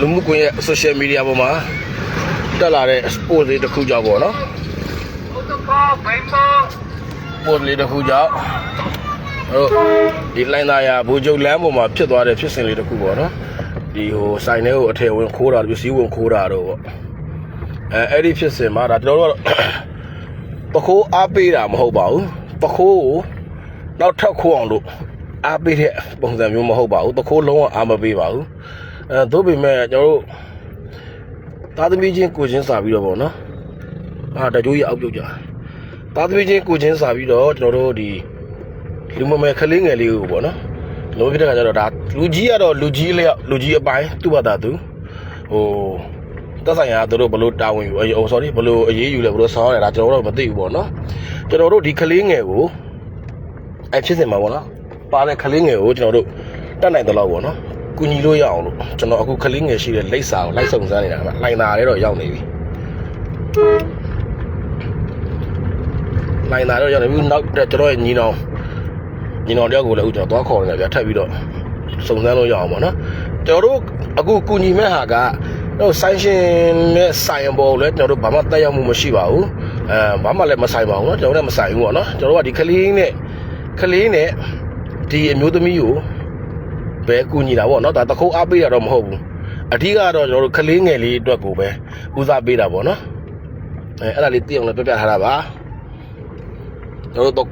လူမှုကွန်ရက် social media ပေါ်မှာတက်လာတဲ့ post လေးတစ်ခုကြောင့်ပေါ့နော် post လေးတစ်ခုကြောင့်တို့ဒီလိုင်းသားရဘူဂျုံလမ်းပေါ်မှာဖြစ်သွားတဲ့ဖြစ်စဉ်လေးတစ်ခုပေါ့နော်ဒီဟိုစိုင်ထဲကိုအထည်ဝင်ခိုးတာပစ္စည်းဝင်ခိုးတာတော့ပေါ့အဲအဲ့ဒီဖြစ်စဉ်မှာဒါကျွန်တော်တို့ကပခိုးအားပေးတာမဟုတ်ပါဘူးပခိုးကိုနောက်ထပ်ခိုးအောင်လို့အားပေးတဲ့ပုံစံမျိုးမဟုတ်ပါဘူးပခိုးလုံးဝအားမပေးပါဘူး အဲသို့ပေမဲ့ကျွန်တော်တို့သားသမီးချင်းကိုချင်းစာပြီးတော့ပေါ့နော်အာတကြိုးရအောက်ပြုတ်ကြသားသမီးချင်းကိုချင်းစာပြီးတော့ကျွန်တော်တို့ဒီလူမမယ်ကလေးငယ်လေးကိုပေါ့နော်လောပြတဲ့ခါကျတော့ဒါလူကြီးကတော့လူကြီးလျောက်လူကြီးအပိုင်းသူ့ဘာသာသူဟိုတက်ဆိုင်ရာသူတို့ဘလို့တာဝန်ယူအေးဟို sorry ဘလို့အရေးယူလဲဘလို့ဆောင်းရတာကျွန်တော်တို့မသိဘူးပေါ့နော်ကျွန်တော်တို့ဒီကလေးငယ်ကိုအဲဖြစ်စင်မှာပေါ့နော်ပါတဲ့ကလေးငယ်ကိုကျွန်တော်တို့တတ်နိုင်တယ်လို့ပေါ့နော် ကူညီလို့ရအောင်လို့ကျွန်တော်အခုကလေးငယ်ရှိတဲ့လိပ်စာကိုလိုက်စုံစမ်းနေတာကလိုင်နာလေးတော့ရောက်နေပြီလိုင်နာတော့ရောက်နေပြီနောက်ကျွန်တော်ရဲ့ညီနောင်ညီနောင်တယောက်ကိုလည်းအခုကျွန်တော်သွားခေါ်နေတာဗျထပ်ပြီးတော့စုံစမ်းလို့ရအောင်ပေါ့နော်ကျွန်တော်တို့အခုကူညီမဲ့ဟာက တော့ဆိုင်ရှင်နဲ့ဆိုင်ပေါ်လည်းကျွန်တော်တို့ဘာမှတက်ရောက်မှုမရှိပါဘူးအဲဘာမှလည်းမဆိုင်ပါဘူးเนาะကျွန်တော်တို့လည်းမဆိုင်ဘူးပေါ့เนาะကျွန်တော်တို့ကဒီကလေးနဲ့ကလေးနဲ့ဒီအမျိုးသမီးကို ပဲကူညီတာပေါ့နော်ဒါတခုတ်အားပေးတာတော့မဟုတ်ဘူးအဓိကတော့ကျွန်တော်တို့ကလေးငယ်လေးအတွက်ကိုပဲဦးစားပေးတာပေါ့နော်အဲအဲ့ဒါလေးသိအောင်လည်းပြပြထားတာပါကျွန်တော်တို့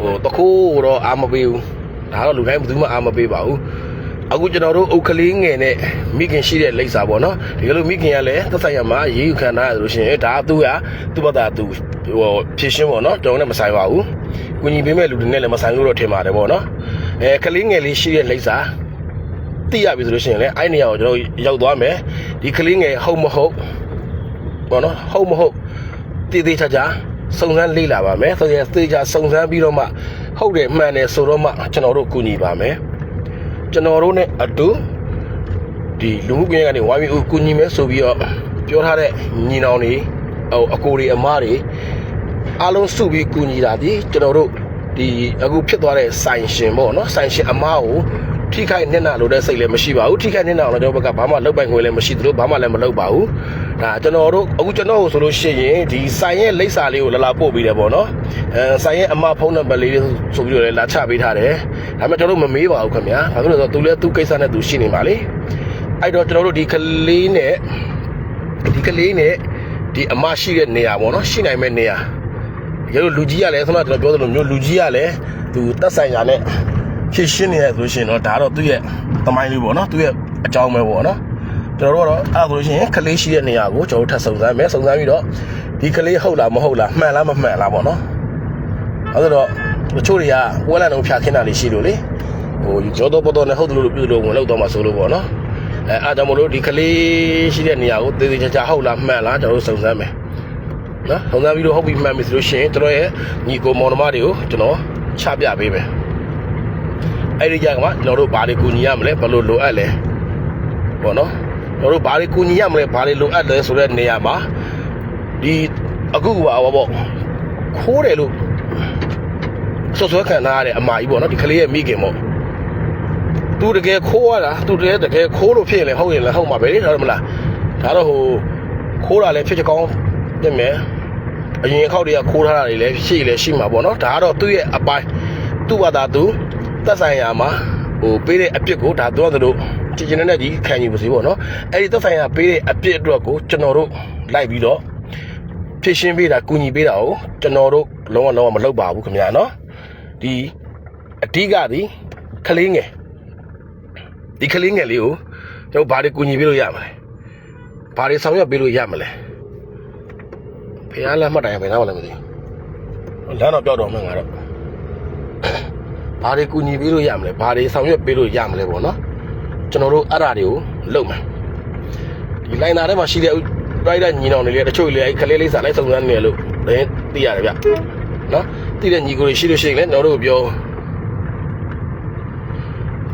ဟိုတခုတော့အားမပေးဘူးဒါတော့လူတိုင်းဘယ်သူမှအားမပေးပါဘူး အခုကျွန်တော်တို့အုတ်ကလေးငယ်နဲ့မိခင်ရှိတဲ့လိပ်စာပေါ့နော်ဒီလိုမိခင်ကလည်းသက်ဆိုင်ရမှာရေးယူခံထားရလို့ရှိရင်ဒါသူကသူ့ဘာသာသူဟိုဖြစ်ရှင်းပေါ့နော်ကျွန်တော်နဲ့မဆိုင်ပါဘူးကုညီပေးမဲ့လူတွေနဲ့လည်းမဆိုင်လို့တော့ထင်ပါတယ်ပေါ့နော်အဲကလေးငယ်လေးရှိတဲ့လိပ်စာသိရပြီဆိုလို့ရှိရင်လည်းအဲ့နေရာကိုကျွန်တော်ရောက်သွားမယ်ဒီကလေးငယ်ဟုတ်မဟုတ်ပေါ့နော်ဟုတ်မဟုတ်တည်တည်ချာချာစုံစမ်းလေ့လာပါမယ်ဆိုရင်သေချာစုံစမ်းပြီးတော့မှဟုတ်တယ်မှန်တယ်ဆိုတော့မှကျွန်တော်တို့ကူညီပါမယ် ကျွန်တော်တို့ ਨੇ အတူဒီလူမှုကွန်ရက်ကနေဝိုင်းပြီးကူညီမယ်ဆိုပြီးတော့ပြောထားတဲ့ညီနောင်တွေဟိုအကိုတွေအမတွေအားလုံးစုပြီးကူညီတာဒီကျွန်တော်တို့ဒီအခုဖြစ်သွားတဲ့ဆိုင်ရှင်ပေါ့နော်ဆိုင်ရှင်အမကိုထိခိုက်နစ်နာလို့တဲ့စိတ်လည်းမရှိပါဘူးထိခိုက်နစ်နာအောင်လည်းကျွန်တော်ဘက်ကဘာမှလုပ်ပိုင်ခွင့်လည်းမရှိသလိုဘာမှလည်းမလုပ်ပါဘူး ဒါကျွန်တော်တို့အခုကျွန်တော်ဆိုလို့ရှိရင်ဒီဆိုင်ရဲ့လိပ်စာလေးကိုလာလာပို့ပြီးတယ်ပေါ့နော်အဲဆိုင်ရဲ့အမဖုန်းနံပါတ်လေးဆိုပြီးတော့လည်းလာချပေးထားတယ်ဒါပေမဲ့ကျွန်တော်တို့မမေးပါဘူးခင်ဗျာဘာဖြစ်လို့လဲဆိုတော့သူလည်းသူ့ကိစ္စနဲ့သူရှိနေပါလေအဲ့တော့ကျွန်တော်တို့ဒီကလေးနဲ့ဒီကလေးနဲ့ဒီအမရှိတဲ့နေရာပေါ့နော်ရှိနိုင်မဲ့နေရာရေလို့လူကြီးကလည်းဆိုတော့ကျွန်တော်ပြောသလိုမျိုးလူကြီးကလည်းသူတက်ဆိုင်ရာနဲ့ဖြစ်ရှင်းနေရဆိုရှင်တော့ဒါတော့သူ့ရဲ့သမိုင်းလေးပေါ့နော်သူ့ရဲ့အကြောင်းပဲပေါ့နော် ကျွန်တော်တို့ကတော့အဲ့ဒါဆိုလို့ရှိရင်ကလေးရှိတဲ့နေရာကိုကျွန်တော်တို့ထပ်စုံစမ်းမယ်စုံစမ်းပြီးတော့ဒီကလေးဟုတ်လားမဟုတ်လားမှန်လားမမှန်လားပေါ့နော်အဲ့ဒါတော့တချို့တွေကဝဲလန်တော့ဖြာခင်းတာလေးရှိလို့လေဟိုကျော်တော့ပေါ်တော့နဲ့ဟုတ်တယ်လို့ပြုလို့ဝင်လောက်တော့မှဆိုလို့ပေါ့နော်အဲအားကြောင့်မလို့ဒီကလေးရှိတဲ့နေရာကိုသေသေးချာချာဟုတ်လားမှန်လားကျွန်တော်တို့စုံစမ်းမယ်နော်ထုံစမ်းပြီးတော့ဟုတ်ပြီမှန်ပြီဆိုလို့ရှိရင်ကျွန်တော်ရဲ့ညီကိုမောင်နှမတွေကိုကျွန်တော်ချပြပေးမယ်အဲ့ဒီကြကမှကျွန်တော်တို့ဘာတွေကူညီရမလဲဘယ်လိုလိုအပ်လဲပေါ့နော် ကျွန်တော်တို့ဘာတွေကူညီရမလဲဘာတွေလိုအပ်လဲဆိုတဲ့နေရာမှာဒီအခုကဟောပေါ့ခိုးတယ်လို့ဆွဆွဲခံထားရတဲ့အမကြီးပေါ့နော်ဒီကလေးရဲ့မိခင်ပေါ့သူတကယ်ခိုးရတာသူတကယ်တကယ်ခိုးလို့ဖြစ်ရင်လည်းဟုတ်ရင်လည်းဟုတ်မှာပဲလေဟုတ်မလားဒါတော့ဟိုခိုးတာလည်းဖြစ်ချကောင်းပြင်မယ်အရင်အခောက်တွေကခိုးထားတာတွေလည်းရှိလည်းရှိမှာပေါ့နော်ဒါကတော့သူ့ရဲ့အပိုင်းသူ့ဘာသာသူသက်ဆိုင်ရာမှာ ဟိုပေးတဲ့အပြစ်ကိုဒါသူကသူတို့ကြည်ကျင်တဲ့ကြီးခံယူပါစေပေါ့နော်အဲ့ဒီသက်ဆိုင်ရာပေးတဲ့အပြစ်အတွက်ကိုကျွန်တော်တို့လိုက်ပြီးတော့ဖြစ်ရှင်းပေးတာကူညီပေးတာကိုကျွန်တော်တို့လုံးဝလုံးဝမလုပ်ပါဘူးခင်ဗျာနော်ဒီအဓိကဒီကလေးငယ်ဒီကလေးငယ်လေးကိုကျွန်တော်ဘာတွေကူညီပေးလို့ရမလဲဘာတွေဆောင်ရွက်ပေးလို့ရမလဲဖះလမ်းမှတ်တိုင်ပဲနားမလဲမသိဘူးလမ်းတော့ပြောက်တော့မှငါတော့ ဘာတွေကူညီပေးလို့ရမလဲဘာတွေဆောင်ရွက်ပေးလို့ရမလဲပေါ့နော်ကျွန်တော်တို့အဲ့ဒါတွေကိုလုပ်မယ်ဒီလိုင်းနာထဲမှာရှိတဲ့လိုက်တဲ့ညီနောင်တွေလေတချို့လေအဲ့ကလေးလေးစားလိုက်စုံစမ်းနေလို့လည်းသိရတယ်ဗျနော်သိတဲ့ညီကိုတွေရှိလို့ရှိရင်လည်းကျွန်တော်တို့ပြော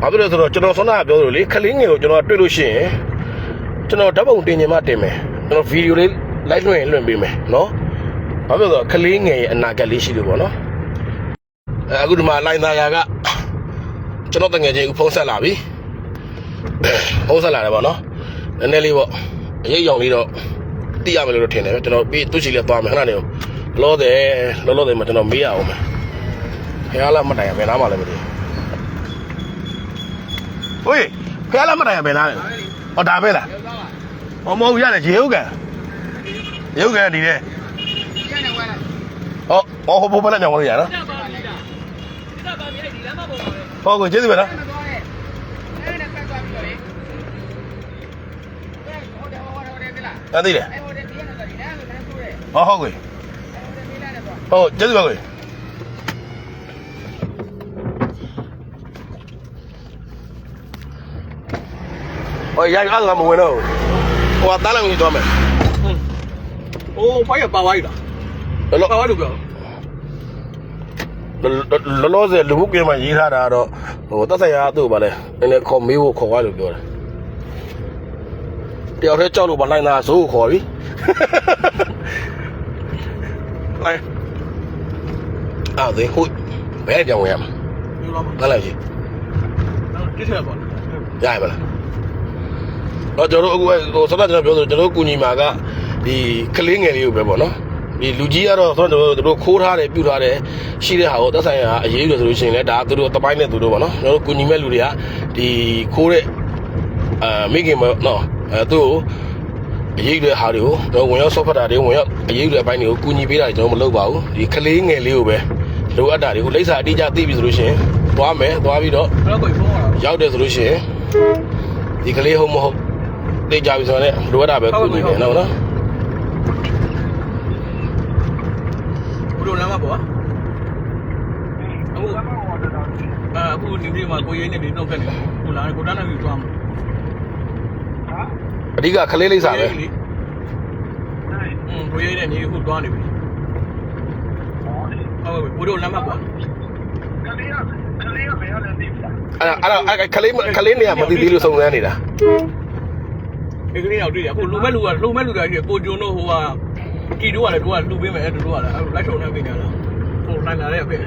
ဘာဖြစ်လို့လဲဆိုတော့ကျွန်တော်ဆွမ်းနာပြောလို့လေခလင်းငယ်ကိုကျွန်တော်တွေ့လို့ရှိရင်ကျွန်တော်ဓာတ်ပုံတင်ញင်မှတင်မယ်ကျွန်တော်ဗီဒီယိုလေးလိုက်လွှင့်ရင်လွှင့်ပေးမယ်နော်ဘာဖြစ်လို့လဲဆိုတော့ကလေးငယ်ရဲ့အနာဂတ်လေးရှိလို့ပေါ့နော် အဲအခုဒီမှာလိုင်းသားယာကကျွန်တော်တငယ်ချင်းဦးဖုံးဆက်လာပြီဖုံးဆက်လာတယ်ပေါ့နော်နည်းနည်းလေးပေါ့အရေးအယောင်လေးတော့သိရမယ်လို့တော့ထင်တယ်ကျွန်တော်ပြီးသူ့ချီလေးသွားမယ်ခဏနေလောလောတယ်လောလောတယ်မှာကျွန်တော်မေးရအောင်မယ်ခင်ဗျားလာမတိုင်ရဘယ်နားမှလည်းမသိဘူးဟိုခင်ဗျားလာမတိုင်ရဘယ်နားလဲဟောဒါပဲလားဟောမဟုတ်ဘူးရတယ်ရေဟုတ်ကန်ရေဟုတ်ကန်ဒီတဲ့ဟောဟောဟိုဘုဘနဲ့ညောင်းလို့ရနော် ပဲဒီလမ်းမပေါ်မှာပဲဟောကွကျေးဇူးပါလားမသွားနဲ့အဲ့ဒါနဲ့ဖက်သွားပြီးတော့လေဟိုတယ်ဟိုတယ်ဟိုတယ်ဒီလားတသိတယ်အဲ့ဟိုတယ်ဒီကနေတော့ဒီလမ်းကိုလမ်းဆိုးတယ်ဟောဟောကွဟိုတယ်ဒီလမ်းနဲ့သွားဟောကျေးဇူးပါကွဟိုရိုက်ကားကမဝင်တော့ဟိုကတားလိုက်ဝင်သွားမယ်ဟိုဖိုင်ကပါဝိုင်းလားဘယ်လိုပါဝိုင်းလို့ပြော လောလောဆယ်လူမှုကွင်းမှာရေးထားတာကတော့ဟိုသက်ဆိုင်ရာသူ့ဘာလဲနည်းနည်းခေါ်မေးဖို့ခေါ်သွားလို့ပြောတယ်တယောက်တည်းကြောက်လို့မနိုင်တာဇိုးကိုခေါ်ပြီလိုက်အော်ဒီဟုတ်ဘယ်ကြောင်ရမှာပြောတော့တက်လိုက်ကြည့်တိထက်ပါရရမလားတော့ကျွန်တော်တို့အခုဟိုစပတ်ကျွန်တော်ပြောဆိုကျွန်တော်တို့ကုညီမာကဒီကလေးငယ်လေးကိုပဲပေါ့နော် ဒီလူကြီးကတော့ဆိုတော့တို့တို့ခိုးထားတယ်ပြုတ်ထားတယ်ရှိတဲ့ဟာကိုသက်ဆိုင်ရာအရေးယူလို့ဆိုလို့ရှိရင်လည်းဒါသူတို့တပိုင်းနဲ့သူတို့ပေါ့နော်ကျွန်တော်တို့ကုညီမဲ့လူတွေကဒီခိုးတဲ့အာမိခင်မနော်အဲသူ့ကိုအရေးယူတဲ့ဟာတွေကိုတော့ဝင်ရောက်ဆော့ဖတ်တာတွေဝင်ရောက်အရေးယူတဲ့အပိုင်းတွေကိုကုညီပေးတာကျွန်တော်မလုပ်ပါဘူးဒီကလေးငယ်လေးကိုပဲလိုအပ်တာတွေကိုလိမ့်စာအတိအကျသိပြီဆိုလို့ရှိရင်သွားမယ်သွားပြီးတော့ဘယ်တော့ကိုဖုန်းရတာရောက်တယ်ဆိုလို့ရှိရင်ဒီကလေးဟုတ်မဟုတ်သိကြပြီဆိုတော့လည်းလိုအပ်တာပဲကုညီတယ်နော်နော်ဘယ် လိုလမ်းမပေါ့အခုအခုဒီနေ့မှာကိုရင်းနေပြီးနှုတ်ခဲ့နေကိုလာကိုတန်းနေပြီးသွားမှာအဓိကကလေးလိမ့်စာပဲอืมကိုရင်းနေနေအခုသွားနေပြီဟုတ်ပြီဘယ်လိုလမ်းမပေါ့အဲ့ဒါအဲ့ဒါအဲ့ကလေးကလေးနေရမသိသေးလို့စုံစမ်းနေတာဒီကနေ့တော့တွေ့ရအခုလူမဲ့လူကလူမဲ့လူတွေကကိုဂျွန်းတို့ဟိုက တီတို့ကလည်းတို့ကလူပေးမယ်အဲ့တို့ကလည်းအဲ့လိုက်ထုံနေပြီလားဟိုနိုင်လာတဲ့အဖေ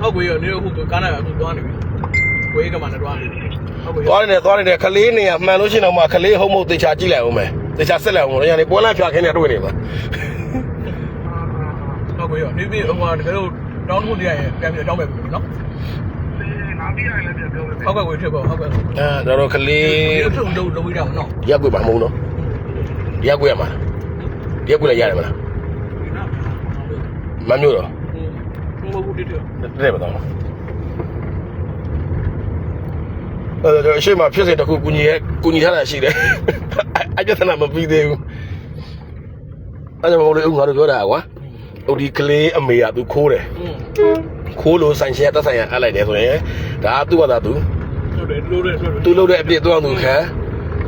ဟုတ်ကွေရနေအခုကားနဲ့အခုသွားနေပြီကိုရကမှလည်းသွားနေပြီဟုတ်ကွေသွားနေတယ်သွားနေတယ်ကလေးနေရမှန်လို့ရှိရင်တော့မှကလေးဟုတ်မဟုတ်သေချာကြည့်လိုက်အောင်မယ်သေချာဆက်လိုက်အောင်လို့ညာနေပွဲလန့်ဖြာခင်းနေတွေ့နေမှာဟုတ်ကွေရနေပြီဟိုကတကယ်လို့တောင်းဖို့တည်းရပြန်ပြန်တောင်းမယ်ပြီနော် ဟုတ်ကဲ့ကွေဖြစ်ပေါ့ဟုတ်ကဲ့အဲတော့ကလေးဒီထုံလုံးလုံးဝတော့နော်ရက်ွက်ပါမဟုတ်နော်ရက်ွက်ရမှာရက်ွက်လည်းရတယ်မလားမမျိုးတော့ဟိုမဟုတ်ဘူးတိတယ်တဲ့မတော့အဲ့တော့အရှိမဖြစ်စေတခုကုညီရဲ့ကုညီထားတာရှိတယ်အကြက်နာမပြီးသေးဘူးအဲ့ဒါမဟုတ်လေဦးငါတို့ပြောတာကွာဟိုဒီကလေးအမေကသူခိုးတယ်อืม ခိုးလို့ဆိုင်ရှင်ကတက်ဆိုင်ရအပ်လိုက်တယ်ဆိုရင်ဒါကသူ့ဘာသာသူဟုတ်တယ်လို့တယ်ဆိုသူလုပ်တဲ့အပြစ်သူ့အောင်သူခံ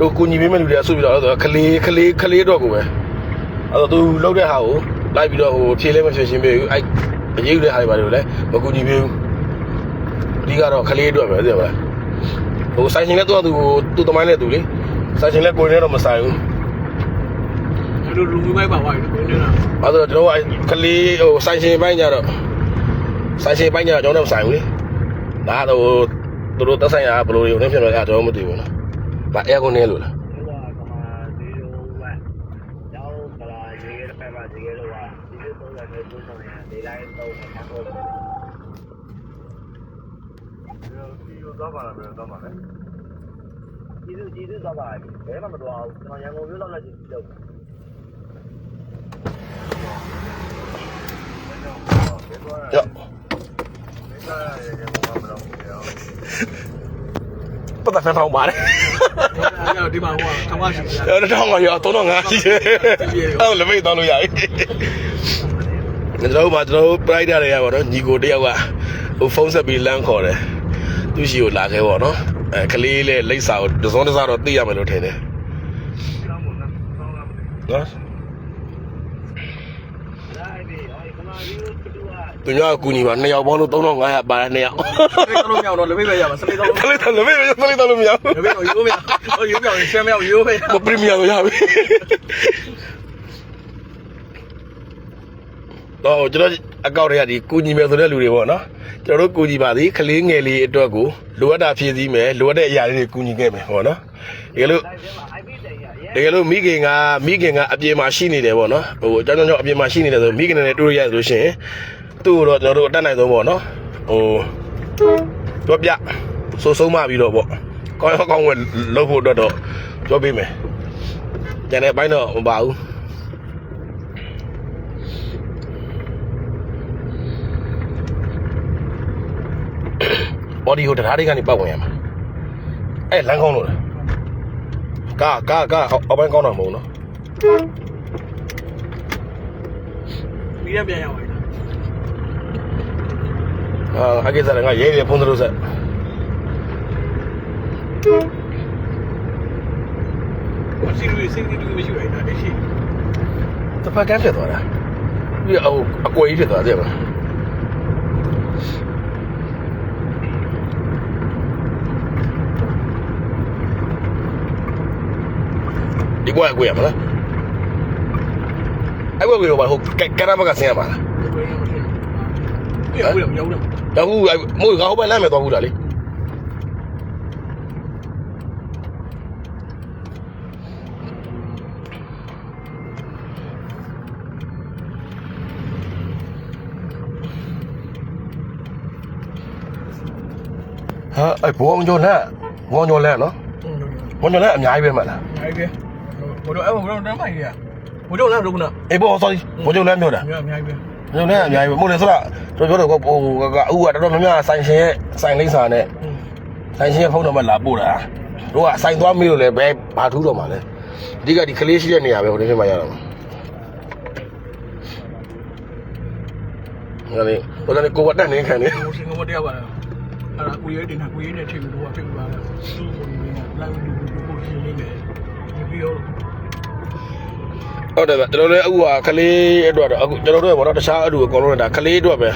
တို့ကုညီပေးမဲ့လူတွေကဆုပြီးတော့ဆိုတော့ကလေးကလေးကလေးတော့ကိုပဲအဲ့တော့သူလုပ်တဲ့ဟာကိုလိုက်ပြီးတော့ဟိုဖြေလဲမဖြေရှင်းပေးဘူးအဲ့အရေးယူတဲ့ဟာတွေပါလို့လည်းမကုညီပေးဘူးအဓိကတော့ကလေးအတွက်ပဲသိရပါလားဟိုဆိုင်ရှင်လည်းသူ့အောင်သူကိုသူ့တမိုင်းနဲ့သူလေဆိုင်ရှင်လည်းကိုယ်နဲ့တော့မဆိုင်ဘူးအဲ့လိုလူမျိုးမိုက်ပါပါကိုနေတာအဲ့တော့ကျွန်တော်ကကလေးဟိုဆိုင်ရှင်ပိုင်းကြတော့ ဆိုင်ရှင်ပိုင်းကြတော့ကျွန်တော်တို့မဆိုင်ဘူးလေဒါတော့သူတို့တက်ဆိုင်ရဘယ်လိုတွေနဲ့ဖြစ်လဲအဲ့ကျွန်တော်မသိဘူးနော်ဒါအဲကွန်နဲ့လို့လားဒီကကမှဒီလိုဝက်ကျောင်းကလာရေရဲဖက်ပါရေရဲလို့ဟာဒီလိုသုံးတယ်သုံးဆောင်ရင်ဒီတိုင်းသုံးမှာပေါ့ဒီလိုသွားပါလားဘယ်သွားပါလဲကျေးဇူးကျေးဇူးသွားပါဘယ်မှမသွားဘူးကျွန်တော်ရန်ကုန်မြို့လောက်လိုက်ကြည့်လို့ရော ပတ်သက်ထောင်းပါတယ်အဲ့ဒီမှာဟိုကခမရှိဘူးအဲ့တော့ငါရော3500ရှိတယ်အဲ့လည်းမိတ်တောင်းလို့ရပြီကျွန်တော်တို့မှာကျွန်တော်တို့ pride တွေရပါတော့ညီကိုတယောက်ကဟိုဖုန်းဆက်ပြီးလမ်းခေါ်တယ်သူရှိကိုလာခဲ့ပေါ့နော်အဲကလေးလေးလိပ်စာကိုတစုံတစားတော့သိရမယ်လို့ထင်တယ်နော် လိုက်ပြီ ကလာကြီးတို့တူက သူများကူညီပါနှစ်ယောက်ပေါင်းလို့3500ပါတဲ့နှစ်ယောက်စလေးတော့မရတော့လက်မေးပဲရပါစလေးတော့ခလေးတယ်လေမေးစလေးတော့လို့မရဘူးလက်မေးတော့ရိုးမရဟိုရိုးပြောင်းရှမ်းမြောက်ရိုးပဲမပရီမီယာကိုရပြီတော့ကျွန်တော်အကောင့်တွေကဒီကူညီမယ်ဆိုတဲ့လူတွေပေါ့နော်ကျွန်တော်တို့ကူညီပါသည်ကလေးငယ်လေးအတွက်ကိုလိုအပ်တာဖြည့်ဆည်းမယ်လိုအပ်တဲ့အရာလေးတွေကူညီခဲ့မယ်ပေါ့နော်ဒီလိုတိုင်းထဲမှာ IP တိုင်ရရဲတကယ်လို့မိခင်ကမိခင်ကအပြင်မှာရှိနေတယ်ပေါ့နော်ဟိုအကြောင်းကြောင့်အပြင်မှာရှိနေတယ်ဆိုမိခင်နဲ့တွေ့ရရဆိုရှင် သူ့ကိုတော့ကျွန်တော်တို့အတက်နိုင်ဆုံးပေါ့နော်ဟိုပြောပြဆိုဆုံးမပြီးတော့ပေါ့ကောင်းရောကောင်းဝယ်လုပ်ဖို့အတွက်တော့ပြောပေးမယ်ကျန်တဲ့ဘိုင်းတော့မပါဘူးအော်ဒီဟိုတရားတွေကနေပောက်ဝင်ရမှာအဲ့လမ်းကောင်းလို့လားကာကာကာအောက်ပိုင်းကောင်းတာမဟုတ်နော်ပြီးရပြန်ရပါလားအာအကိစ္စလည်းငါ ရေးရဖုန်းသလို့ဆက်စီလူစီလူမရှိဘူးအဲ့ဒါရှိတစ်ဖက်ကန်းဖြစ်သွားတာပြီးတော့အကွယ်ကြီးဖြစ်သွားတယ်ဗျာဒီကွာအကွယ်ရမလားအဲ့ကွယ်ကတော့ဟိုကရမကဆင်းရမှာလားပြ ည့်ဘူးမရောက်တော့တော့ဟိုမို့ကဟိုဘက်လမ်းမဲ့သွားဘူးလားလေဟာအဲ့ဘောင်ကျော်လက်ဘောင်ကျော်လက်နော်ဘောင်ကျော်လက်အများကြီးပဲမလားအဲ့ဒီဘိုးတို့အဲ့ဘိုးတို့တန်းမိုက်ကြီးอ่ะဘိုးတို့ လည်းရုံးနာအေးဘော sorry ဘောင်ကျော်လက်ပြောတာအများအများပဲဘောင်ကျော်လက်အများကြီးပဲမို့လေဆိုတော့တို့ပြောတော့ဟိုကအခုကတော်တော်များများဆိုင်ရှင်ရဲ့ဆိုင်လိမ့်စာနဲ့ဆိုင်ရှင်ရဲ့ဖုန်းနံပါတ်လာပို့တာတို့ကဆိုင်သွားမေးလို့လည်းဘယ်ဘာထူးတော့မှာလဲအဓိကဒီကလေးရှိတဲ့နေရာပဲဟိုတည်းဖြစ်မှရတော့မှာငါလေဟိုတည်းကိုဝတ်တက်နေခံနေဟိုစင်ကာပူတရားပါလားအဲ့ဒါကိုရဲတင်တာကိုရဲနဲ့ထိပ်လို့တော့ဖြစ်ပါလားသူ့ကိုနေလာပြီးလူကိုရှင်းနေတယ်ဒီပြီးတော့ ဟုတ်တယ်ဗျကျွန်တော်လည်းအခုကကလေးအတွက်တော့အခုကျွန်တော်တို့ကဘောတော့တခြားအတူအကုန်လုံးကဒါကလေးအတွက်ပဲ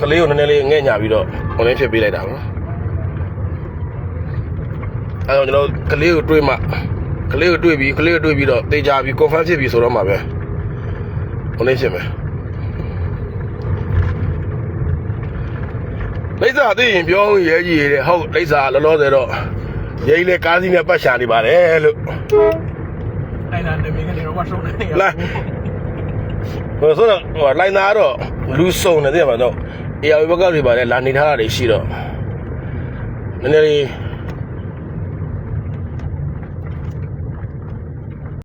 ကလေးကိုနည်းနည်းလေးငဲ့ညာပြီးတော့ဟိုလည်းဖြစ်ပေးလိုက်တာနော်အဲတော့ကျွန်တော်ကလေးကိုတွေးမှကလေးကိုတွေးပြီးကလေးကိုတွေးပြီးတော့တေချာပြီး confirm ဖြစ်ပြီးဆိုတော့မှာပဲဟိုလည်းဖြစ်မယ်လိမ့်စာသိရင်ပြောရဲကြီးရဲဟုတ်လိမ့်စာလောလောဆယ်တော့ရဲကြီးလည်းကားစီးနဲ့ပတ်ရှာနေပါတယ်လို့ အဲ့ဒါတမင်ကနေတော့ဆုံးနေရလာဟိုဆိုတော့ဟိုလိုင်းသားတော့လူစုံနေတယ်မှာတော့အေယာဝီဘက်ကတွေပါလေလာနေထားတာတွေရှိတော့နည်းနည်းလေး